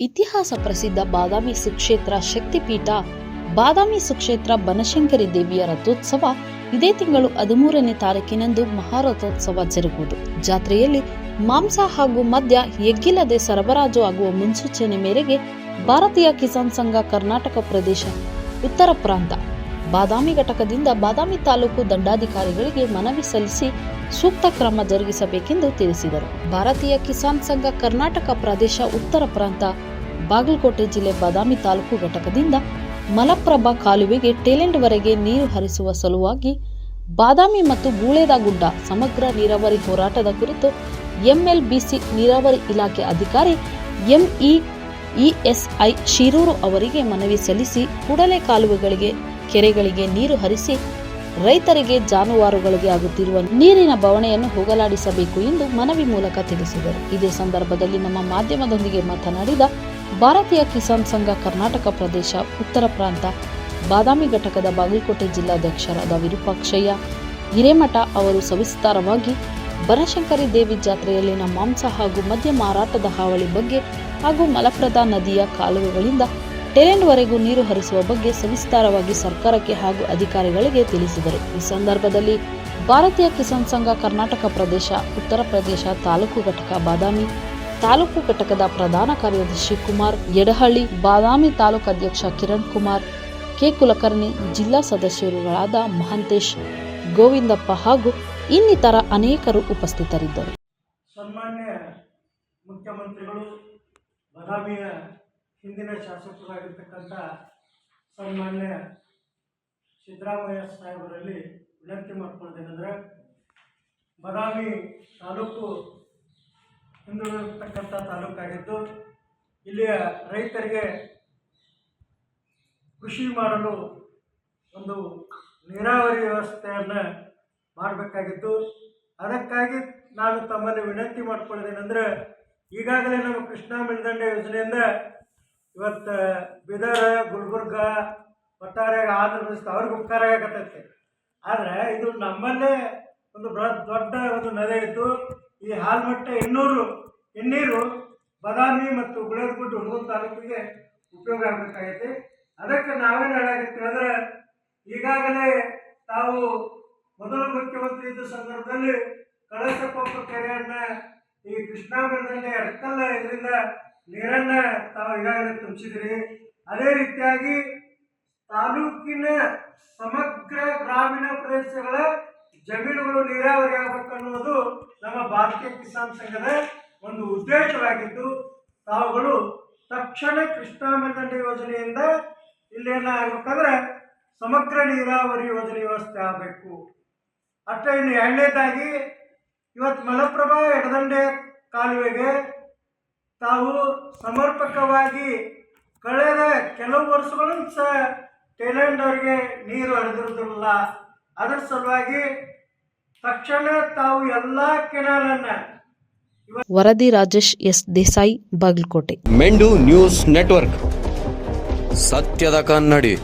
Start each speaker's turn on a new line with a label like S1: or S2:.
S1: ಇತಿಹಾಸ ಪ್ರಸಿದ್ಧ ಬಾದಾಮಿ ಸುಕ್ಷೇತ್ರ ಶಕ್ತಿಪೀಠ, ಬಾದಾಮಿ ಸುಕ್ಷೇತ್ರ ಬನಶಂಕರಿ ದೇವಿಯ ರಥೋತ್ಸವ ಇದೇ ತಿಂಗಳು ಹದಿಮೂರನೇ ತಾರೀಕಿನಂದು ಮಹಾರಥೋತ್ಸವ ಜರುಗುವುದು. ಜಾತ್ರೆಯಲ್ಲಿ ಮಾಂಸ ಹಾಗೂ ಮದ್ಯ ಎಗ್ಗಿಲ್ಲದೆ ಸರಬರಾಜು ಆಗುವ ಮುನ್ಸೂಚನೆ ಮೇರೆಗೆ ಭಾರತೀಯ ಕಿಸಾನ್ ಸಂಘ ಕರ್ನಾಟಕ ಪ್ರದೇಶ ಉತ್ತರ ಪ್ರಾಂತ ಬಾದಾಮಿ ಘಟಕದಿಂದ ಬಾದಾಮಿ ತಾಲೂಕು ದಂಡಾಧಿಕಾರಿಗಳಿಗೆ ಮನವಿ ಸಲ್ಲಿಸಿ ಸೂಕ್ತ ಕ್ರಮ ಜರುಗಿಸಬೇಕೆಂದು ತಿಳಿಸಿದರು. ಭಾರತೀಯ ಕಿಸಾನ್ ಸಂಘ ಕರ್ನಾಟಕ ಪ್ರದೇಶ ಉತ್ತರ ಪ್ರಾಂತ ಬಾಗಲಕೋಟೆ ಜಿಲ್ಲೆ ಬಾದಾಮಿ ತಾಲೂಕು ಘಟಕದಿಂದ ಮಲಪ್ರಭಾ ಕಾಲುವೆಗೆ ಟೇಲೆಂಡ್ವರೆಗೆ ನೀರು ಹರಿಸುವ ಸಲುವಾಗಿ ಬಾದಾಮಿ ಮತ್ತು ಗೂಳೇದಗುಡ್ಡ ಸಮಗ್ರ ನೀರಾವರಿ ಹೋರಾಟದ ಕುರಿತು ಎಂಎಲ್ಬಿಸಿ ನೀರಾವರಿ ಇಲಾಖೆ ಅಧಿಕಾರಿ ಎಂಇ ಇಎಸ್ಐ ಶಿರೂರು ಅವರಿಗೆ ಮನವಿ ಸಲ್ಲಿಸಿ ಕೂಡಲೇ ಕಾಲುವೆಗಳಿಗೆ ಕೆರೆಗಳಿಗೆ ನೀರು ಹರಿಸಿ ರೈತರಿಗೆ ಜಾನುವಾರುಗಳಿಗೆ ಆಗುತ್ತಿರುವ ನೀರಿನ ಬವಣೆಯನ್ನು ಹೋಗಲಾಡಿಸಬೇಕು ಎಂದು ಮನವಿ ಮೂಲಕ ತಿಳಿಸಿದರು. ಇದೇ ಸಂದರ್ಭದಲ್ಲಿ ನಮ್ಮ ಮಾಧ್ಯಮದೊಂದಿಗೆ ಮಾತನಾಡಿದ ಭಾರತೀಯ ಕಿಸಾನ್ ಸಂಘ ಕರ್ನಾಟಕ ಪ್ರದೇಶ ಉತ್ತರ ಪ್ರಾಂತ ಬಾದಾಮಿ ಘಟಕದ ಬಾಗಲಕೋಟೆ ಜಿಲ್ಲಾಧ್ಯಕ್ಷರಾದ ವಿರೂಪಾಕ್ಷಯ್ಯ ಹಿರೇಮಠ ಅವರು ಸವಿಸ್ತಾರವಾಗಿ ಬನಶಂಕರಿ ದೇವಿ ಜಾತ್ರೆಯಲ್ಲಿನ ಮಾಂಸ ಹಾಗೂ ಮದ್ಯ ಮಾರಾಟದ ಹಾವಳಿ ಬಗ್ಗೆ ಹಾಗೂ ಮಲಪ್ರದಾ ನದಿಯ ಕಾಲುವೆಗಳಿಂದ ಟೆಲೆಂಡ್ವರೆಗೂ ನೀರು ಹರಿಸುವ ಬಗ್ಗೆ ಸವಿಸ್ತಾರವಾಗಿ ಸರ್ಕಾರಕ್ಕೆ ಹಾಗೂ ಅಧಿಕಾರಿಗಳಿಗೆ ತಿಳಿಸಿದರು. ಈ ಸಂದರ್ಭದಲ್ಲಿ ಭಾರತೀಯ ಕಿಸಾನ್ ಸಂಘ ಕರ್ನಾಟಕ ಪ್ರದೇಶ, ಉತ್ತರ ಪ್ರದೇಶ ತಾಲೂಕು ಘಟಕ ಬಾದಾಮಿ, ತಾಲೂಕು ಘಟಕದ ಪ್ರಧಾನ ಕಾರ್ಯದರ್ಶಿ ಕುಮಾರ್ ಯಡಹಳ್ಳಿ, ಬಾದಾಮಿ ತಾಲೂಕು ಅಧ್ಯಕ್ಷ ಕಿರಣ್ ಕುಮಾರ್, ಕೆ ಕುಲಕರ್ಣಿ, ಜಿಲ್ಲಾ ಸದಸ್ಯರುಗಳಾದ ಮಹಂತೇಶ್, ಗೋವಿಂದಪ್ಪ ಹಾಗೂ ಇನ್ನಿತರ ಅನೇಕರು ಉಪಸ್ಥಿತರಿದ್ದರು.
S2: ಸನ್ಮಾನ್ಯ ಮುಖ್ಯಮಂತ್ರಿಗಳು, ಬಾದಾಮಿಯ ಹಿಂದಿನ ಶಾಸಕರಾಗಿರ್ತಕ್ಕಂಥ ಸನ್ಮಾನ್ಯ ಸಿದ್ದರಾಮಯ್ಯ ಸಾಹೇಬರಲ್ಲಿ ವಿನಂತಿ ಮಾಡ್ಕೊಳ್ತೇನೆಂದರೆ ಬದಾಮಿ ತಾಲೂಕು ಹಿಂದುಳಿದಿರ್ತಕ್ಕಂಥ ತಾಲೂಕಾಗಿದ್ದು, ಇಲ್ಲಿಯ ರೈತರಿಗೆ ಕೃಷಿ ಮಾಡಲು ಒಂದು ನೀರಾವರಿ ವ್ಯವಸ್ಥೆಯನ್ನು ಮಾಡಬೇಕಾಗಿತ್ತು. ಅದಕ್ಕಾಗಿ ನಾನು ತಮ್ಮಲ್ಲಿ ವಿನಂತಿ ಮಾಡ್ಕೊಳ್ಳೋದೇನೆಂದರೆ ಈಗಾಗಲೇ ನಮ್ಮ ಕೃಷ್ಣಾ ಮೇಲ್ದಂಡೆ ಯೋಜನೆಯಿಂದ ಇವತ್ತು ಬೀದರ್, ಗುಲ್ಬರ್ಗ, ಒಟ್ಟಾರೆ ಆಂಧ್ರ ಪ್ರದೇಶ ಅವ್ರಿಗೆ ಉಪಕಾರ ಆಗಕತ್ತೈತಿ. ಆದರೆ ಇದು ನಮ್ಮಲ್ಲೇ ಒಂದು ಬೃಹತ್ ದೊಡ್ಡ ಒಂದು ನದಿ ಇತ್ತು. ಈ ಹಾಲ್ಮಟ್ಟೆ ಇನ್ನೂರು ಹಿನ್ನೀರು ಬದಾಮಿ ಮತ್ತು ಗುಳೇದಗುಡ್ಡ ಹುಡುಗನ ತಾಲೂಕಿಗೆ ಉಪಯೋಗ ಆಗಬೇಕಾಗೈತಿ. ಅದಕ್ಕೆ ನಾವೇನು ಹೇಳಾಗತ್ತೀವಿ ಅಂದರೆ, ಈಗಾಗಲೇ ತಾವು ಮೊದಲು ಮುಖ್ಯಮಂತ್ರಿ ಇದ್ದ ಸಂದರ್ಭದಲ್ಲಿ ಕಳಸಕೊಪ್ಪ ಕೆರೆಯನ್ನು ಈ ಕೃಷ್ಣಾಗರದಲ್ಲಿ ಅಡ್ಕಲ್ಲ ಇದರಿಂದ ನೀರನ್ನ ತಾವು ಈಗಾಗಲೇ ತುಂಬಿಸಿದ್ರಿ ಅದೇ ರೀತಿಯಾಗಿ ತಾಲೂಕಿನ ಸಮಗ್ರ ಗ್ರಾಮೀಣ ಪ್ರದೇಶಗಳ ಜಮೀನುಗಳು ನೀರಾವರಿ ಆಗಬೇಕು ಅನ್ನೋದು ನಮ್ಮ ಭಾರತೀಯ ಕಿಸಾನ್ ಸಂಘದ ಒಂದು ಉದ್ದೇಶವಾಗಿದ್ದು, ತಾವುಗಳು ತಕ್ಷಣ ಕೃಷ್ಣಾ ಮೇಲ್ದಂಡೆ ಯೋಜನೆಯಿಂದ ಇಲ್ಲೇನ ಆಗ್ಬೇಕಂದ್ರೆ ಸಮಗ್ರ ನೀರಾವರಿ ಯೋಜನೆ ವ್ಯವಸ್ಥೆ ಆಗಬೇಕು. ಅಷ್ಟೇ ಇನ್ನು ಎರಡನೇದಾಗಿ, ಇವತ್ತು ಮಲಪ್ರಭಾ ಎಡದಂಡೆ ಕಾಲುವೆಗೆ ತಾವು ಸಮರ್ಪಕವಾಗಿ ಕಳೆದ ಕೆಲವು ವರ್ಷಗಳಿಂದ ಸಹ ಟೇಲೆಂಟ್ ಅವರಿಗೆ ನೀರು ಹರಿದಿರುವುದಿಲ್ಲ. ಅದರ ಸಲುವಾಗಿ ತಕ್ಷಣ ತಾವು ಎಲ್ಲ ಕೆನಾಲನ್ನು
S1: ವರದಿ ರಾಜೇಶ್ ಎಸ್ ದೇಸಾಯಿ ಬಾಗಲಕೋಟೆ.
S3: ಮೆಂಡು ನ್ಯೂಸ್ ನೆಟ್ವರ್ಕ್. ಸತ್ಯದ ಕನ್ನಡಿ.